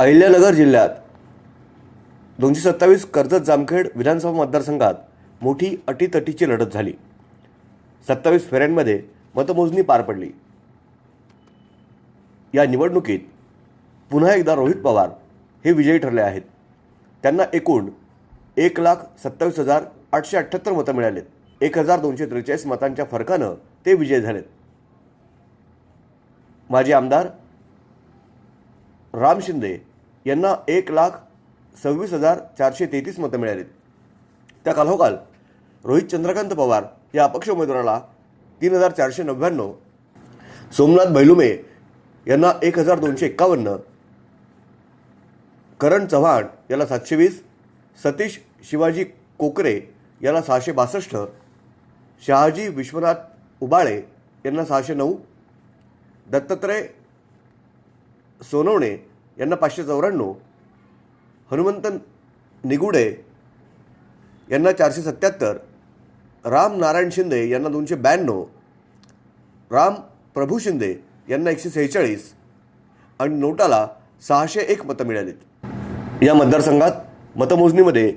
अहिल्यानगर जिल्ह्यात दोनशे सत्तावीस कर्जत जामखेड विधानसभा मतदारसंघात मोठी अटीतटीची लढत झाली. सत्तावीस फेऱ्यांमध्ये मतमोजणी पार पडली. या निवडणुकीत पुन्हा एकदा रोहित पवार हे विजयी ठरले आहेत. त्यांना एकूण एक लाख सत्तावीस हजार आठशे अठ्ठ्याहत्तर मतं मिळालेत. एक हजार दोनशे त्रेचाळीस मतांच्या फरकानं ते विजय झालेत. माजी आमदार राम शिंदे यांना एक लाख सव्वीस हजार चारशे तेहतीस मतं मिळालीत. त्या कालोखाल रोहित चंद्रकांत पवार या अपक्ष उमेदवाराला तीन हजार चारशे नव्याण्णव. सोमनाथ बैलुमे यांना एक हजार दोनशे एक्कावन्न. करण चव्हाण याला सातशे वीस. सतीश शिवाजी कोकरे याला सहाशे बासष्ट. शहाजी विश्वनाथ उबाळे यांना सहाशे नऊ. दत्तात्रय सोनवणे यांना पाचशे चौऱ्याण्णव. हनुमंत निगुडे यांना चारशे सत्याहत्तर. राम नारायण शिंदे यांना दोनशे ब्याण्णव. राम प्रभू शिंदे यांना एकशे सेहेचाळीस. आणि नोटाला सहाशे एक मतं मिळालीत. या मतदारसंघात मतमोजणीमध्ये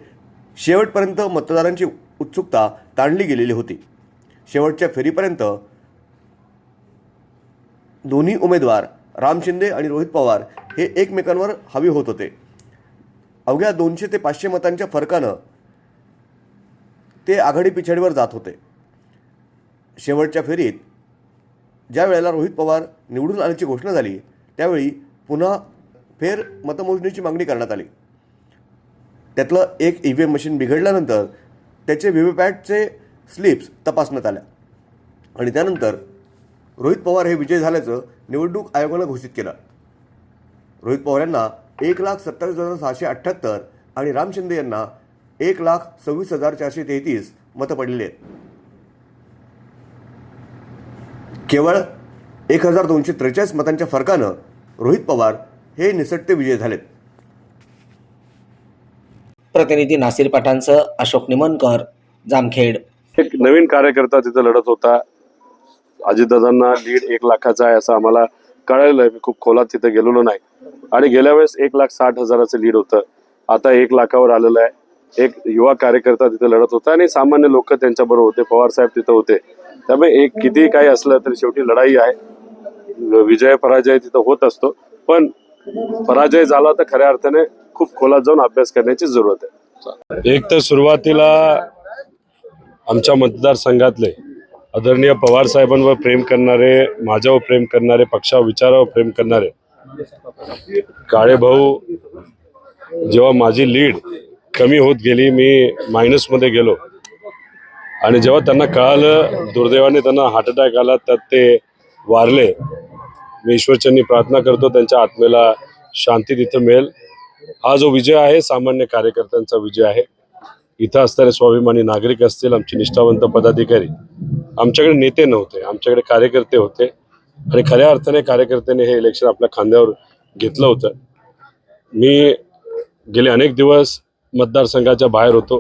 शेवटपर्यंत मतदारांची उत्सुकता ताणली गेलेली होती. शेवटच्या फेरीपर्यंत दोन्ही उमेदवार राम शिंदे आणि रोहित पवार हे एकमेकांवर हवी होत होते. अवघ्या दोनशे ते पाचशे मतांच्या फरकानं ते आघाडी पिछाडीवर जात होते. शेवटच्या फेरीत ज्या वेळेला रोहित पवार निवडून आल्याची घोषणा झाली त्यावेळी पुन्हा फेर मतमोजणीची मागणी करण्यात आली. त्यातलं एक ई व्ही एम मशीन बिघडल्यानंतर त्याचे व्ही व्ही पॅटचे स्लिप्स तपासण्यात आल्या आणि त्यानंतर रोहित पवार हे विजय झाल्याचं निवडणूक आयोगानं घोषित केलं. रोहित पवार यांना एक लाख सत्तावीस हजार सहाशे अठ्ठ्याहत्तर आणि राम शिंदे यांना एक लाख सव्वीस हजार चारशे तेहतीस मतं पडलेली आहेत. केवळ एक हजार दोनशे त्रेचाळीस मतांच्या फरकानं रोहित पवार हे निसटते विजय झालेत. प्रतिनिधी नासिर पठाणसह अशोक निमनकर जामखेड. एक नवीन कार्यकर्ता तिथं लढत होता. अजितदादांना लीड एक लाखाचा आहे असं आम्हाला कळलेलं आहे मी खूप खोलात तिथे गेलेलो नाही. आणि गेल्या वेळेस एक लाख साठ हजाराचं लीड होतं. आता एक लाखावर आलेलं आहे. एक युवा कार्यकर्ता तिथे लढत होता आणि सामान्य लोक त्यांच्याबरोबर होते. पवार साहेब तिथं होते. त्यामुळे एक किती काही असलं तरी शेवटी लढाई आहे. विजय पराजय तिथं होत असतो. पण पराजय झाला तर खऱ्या अर्थाने खूप खोलात जाऊन अभ्यास करण्याची जरूरत आहे. एक तर सुरुवातीला आमच्या मतदारसंघातले आदरणीय पवार साहेबांवर प्रेम करणारे माझ्यावर प्रेम करणारे पक्षावर विचारावर प्रेम करणारे काळे भाऊ जेव्हा माझी लीड कमी होत गेली मी मायनसमध्ये गेलो. आणि जेव्हा त्यांना कळालं दुर्दैवाने त्यांना हार्ट अटॅक आला त्यात ते वारले. मी ईश्वरचंनी प्रार्थना करतो त्यांच्या आत्मेला शांती तिथं मिळेल. हा जो विजय आहे सामान्य कार्यकर्त्यांचा विजय आहे. इथं असणारे स्वाभिमानी नागरिक असतील आमचे निष्ठावंत पदाधिकारी. आमच्याकडे नेते नव्हते आमच्याकडे कार्यकर्ते होते. आणि खऱ्या अर्थाने कार्यकर्त्याने हे इलेक्शन आपल्या खांद्यावर घेतलं होतं. मी गेले अनेक दिवस मतदारसंघाच्या बाहेर होतो.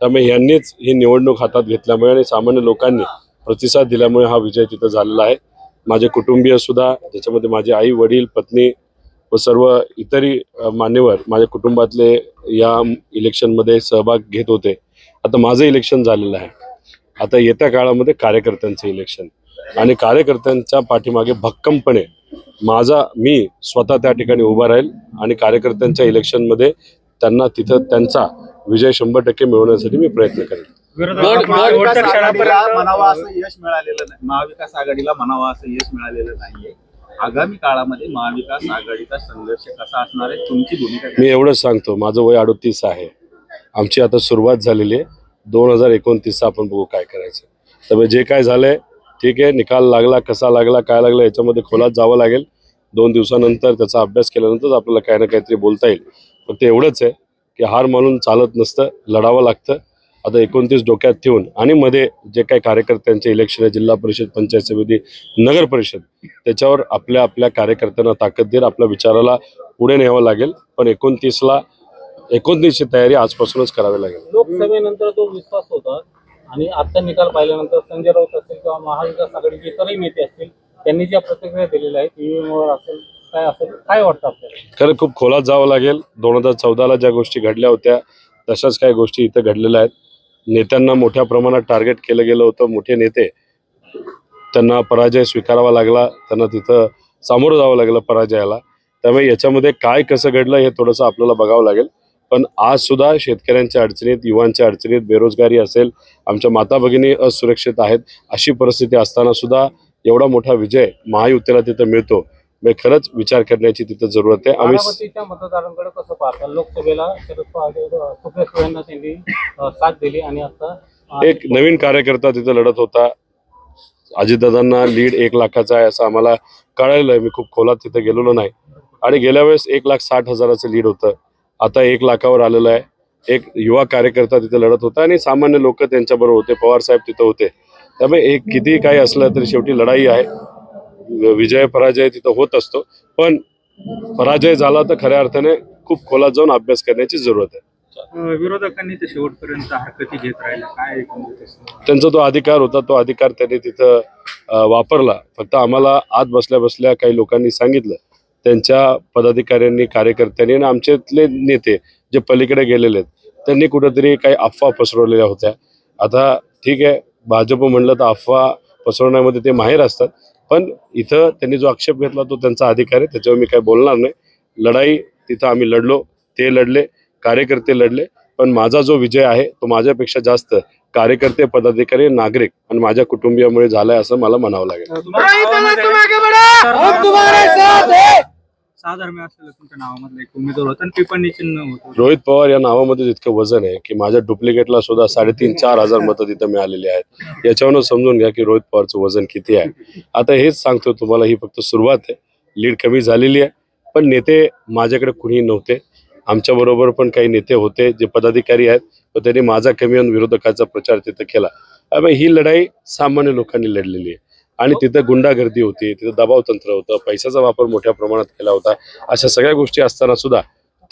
त्यामुळे यांनीच ही निवडणूक हातात घेतल्यामुळे आणि सामान्य लोकांनी प्रतिसाद दिल्यामुळे हा विजय तिथं झालेला आहे. माझे कुटुंबीय सुद्धा त्याच्यामध्ये माझे आई वडील पत्नी व सर्व इतरही मान्यवर माझ्या कुटुंबातले या इलेक्शनमध्ये सहभाग घेत होते. आता माझं इलेक्शन झालेलं आहे. आता येत्या काळामध्ये कार्यकर्त्यांचं इलेक्शन आणि कार्यकर्त्यांच्या पाठीमागे भक्कमपणे माझा मी स्वतः त्या ठिकाणी उभा राहील आणि कार्यकर्त्यांच्या इलेक्शनमध्ये त्यांना तिथं त्यांचा विजय शंभर टक्के मिळवण्यासाठी मी प्रयत्न करेन महाविकास आघाडीला म्हणावा असं यश मिळालेलं नाही. महाविकास आघाडीला म्हणावा असं यश मिळालेलं नाहीये. आगामी काळामध्ये महाविकास आघाडीचा संघर्ष कसा असणार आहे? तुमची भूमिका? मी एवढंच सांगतो. माझं वय अडोतीस आहे. आमची आता सुरुवात झालेली आहे. दोन हजार एकोणतीसचा आपण बघू काय करायचं. त्यामुळे जे काय झालंय ठीक आहे निकाल लागला कसा लागला काय लागला याच्यामध्ये खोलात जावं लागेल. दोन दिवसानंतर त्याचा अभ्यास केल्यानंतर आपल्याला काही ना काहीतरी बोलता येईल. फक्त एवढंच आहे की हार मानून चालत नसतं लढावं लागतं. आता एकोणतीस डोक्यात ठेवून आणि मध्ये जे काही कार्यकर्त्यांचे इलेक्शन आहे जिल्हा परिषद पंचायत समिती नगर परिषद त्याच्यावर आपल्या आपल्या कार्यकर्त्यांना ताकद देत आपल्या विचाराला पुढे न्यावं लागेल. पण एकोणतीसला एकोणतीसची तयारी आजपासूनच करावी लागेल. लोकसभेनंतर तो विश्वास होता आणि आता निकाल पाहिल्यानंतर संजय राऊत असतील किंवा महाविकास आघाडीचे इतरही नेते असतील त्यांनी ज्या प्रतिक्रिया दिलेल्या आहेत ईव्हीएमवर असेल काय असेल काय वाटतं आपल्याला? खरं खूप खोलात जावं लागेल. दोन हजार चौदाला ज्या गोष्टी घडल्या होत्या तशाच काही गोष्टी इथं घडलेल्या आहेत. नेत्यांना मोठ्या प्रमाणात टार्गेट केलं गेलं होतं. मोठे नेते त्यांना पराजय स्वीकारावा लागला. त्यांना तिथं सामोरं जावं लागलं पराजयाला. त्यामुळे याच्यामध्ये काय कसं घडलं हे थोडंसं आपल्याला बघावं लागेल. पण आज सुद्धा शेतकऱ्यांच्या अडचणीत युवांच्या अडचणीत बेरोजगारी असेल आमच्या माता भगिनी असुरक्षित आहेत अशी परिस्थिती असताना सुद्धा एवडा मोठा विजय महायुतीला तिथं मिळतो. खरंच विचार करण्याची तिथं जरूरत आहे. आम्ही मतदारांकडे कसं पाहता? लोकसभेला त्यांनी साथ दिली आणि आता एक नवीन कार्यकर्ता तिथं लढत होता. अजितदादांना लीड एक लाखाचा आहे असं आम्हाला कळालेलं आहे. मी खूप खोलात तिथे गेलेलो नाही. आणि गेल्या वेळेस एक लाख साठ हजाराचं लीड होतं. आता एक लाखावर आलेलं आहे. एक युवा कार्यकर्ता तिथे लढत होता आणि सामान्य लोक त्यांच्याबरोबर होते. पवार साहेब तिथं होते. त्यामुळे एक किती काही असलं तरी शेवटी लढाई आहे. विजय पराजय तिथं होत असतो. पण पराजय झाला तर खऱ्या अर्थाने खूप खोलात जाऊन अभ्यास करण्याची जरूरत आहे. विरोधकांनी ते शेवटपर्यंत हरकती घेत राहिल्या काय? त्यांचा तो अधिकार होता तो अधिकार त्यांनी तिथं वापरला. फक्त आम्हाला आत बसल्या बसल्या काही लोकांनी सांगितलं. त्यांच्या पदाधिकाऱ्यांनी कार्यकर्त्यांनी आणि आमच्यातले नेते जे पलीकडे गेलेले आहेत त्यांनी कुठेतरी काही अफवा पसरवलेल्या होत्या. आता ठीक आहे भाजप म्हणलं तर अफवा पसरवण्यामध्ये ते माहीर असतात पण इथं त्यांनी जो आक्षेप घेतला तो त्यांचा अधिकार आहे त्याच्यावर मी काही बोलणार नाही. लढाई तिथं आम्ही लढलो ते लढले कार्यकर्ते लढले पण माझा जो विजय आहे तो माझ्यापेक्षा जास्त कार्यकर्ते पदाधिकारी नागरिक आणि माझ्या कुटुंबियामुळे झालाय असं मला म्हणावं लागेल. असलेलं तुमच्या नावामधलं एक उमेदवार होता आणि चिन्ह होतं. रोहित पवार या नावामध्ये इतकं वजन आहे की माझ्या डुप्लिकेटला सुद्धा साडेतीन चार हजार मतं तिथं मिळालेली आहेत. याच्यावरून समजून घ्या की रोहित पवारचं वजन किती आहे. आता हेच सांगतो तुम्हाला ही फक्त सुरुवात आहे. लीड कमी झालेली आहे. पण नेते माझ्याकडे कुणीही नव्हते. आमच्या बरोबर पण काही नेते होते जे पदाधिकारी आहेत पण त्यांनी माझा कमी होऊन विरोधकाचा प्रचार तिथं केला. त्यामुळे ही लढाई सामान्य लोकांनी लढलेली आहे. आणि तिथं गुंडागर्दी होती तिथं दबाव तंत्र होतं पैशाचा वापर मोठ्या प्रमाणात केला होता. अशा सगळ्या गोष्टी असताना सुद्धा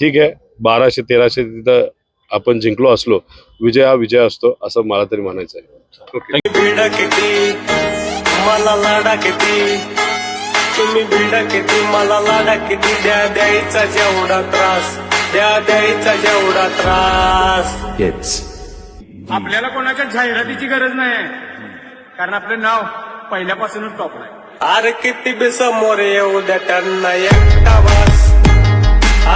ठीक आहे बाराशे तेराशे तिथं आपण जिंकलो असलो विजय हा विजय असतो असं मला तरी म्हणायचं आहे. भिडा किती मला लाडा किती तुम्ही भिडा किती मला लाडा किती द्या द्यायचा जेवढा त्रास द्या द्यायचा जेवढा त्रास. आपल्याला कोणाच्या जाहिरातीची गरज नाही कारण आपलं नाव पहिल्यापासूनच टॉप आहे. अरे किती बी समोर येऊ द्या त्यांना एकटा वास.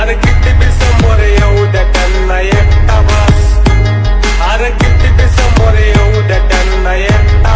अरे किती बी समोर येऊ द्या त्यांना एकटा वास. अरे किती बी समोर येऊ द्या त्यांना एकटा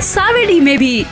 सावेडी में भी।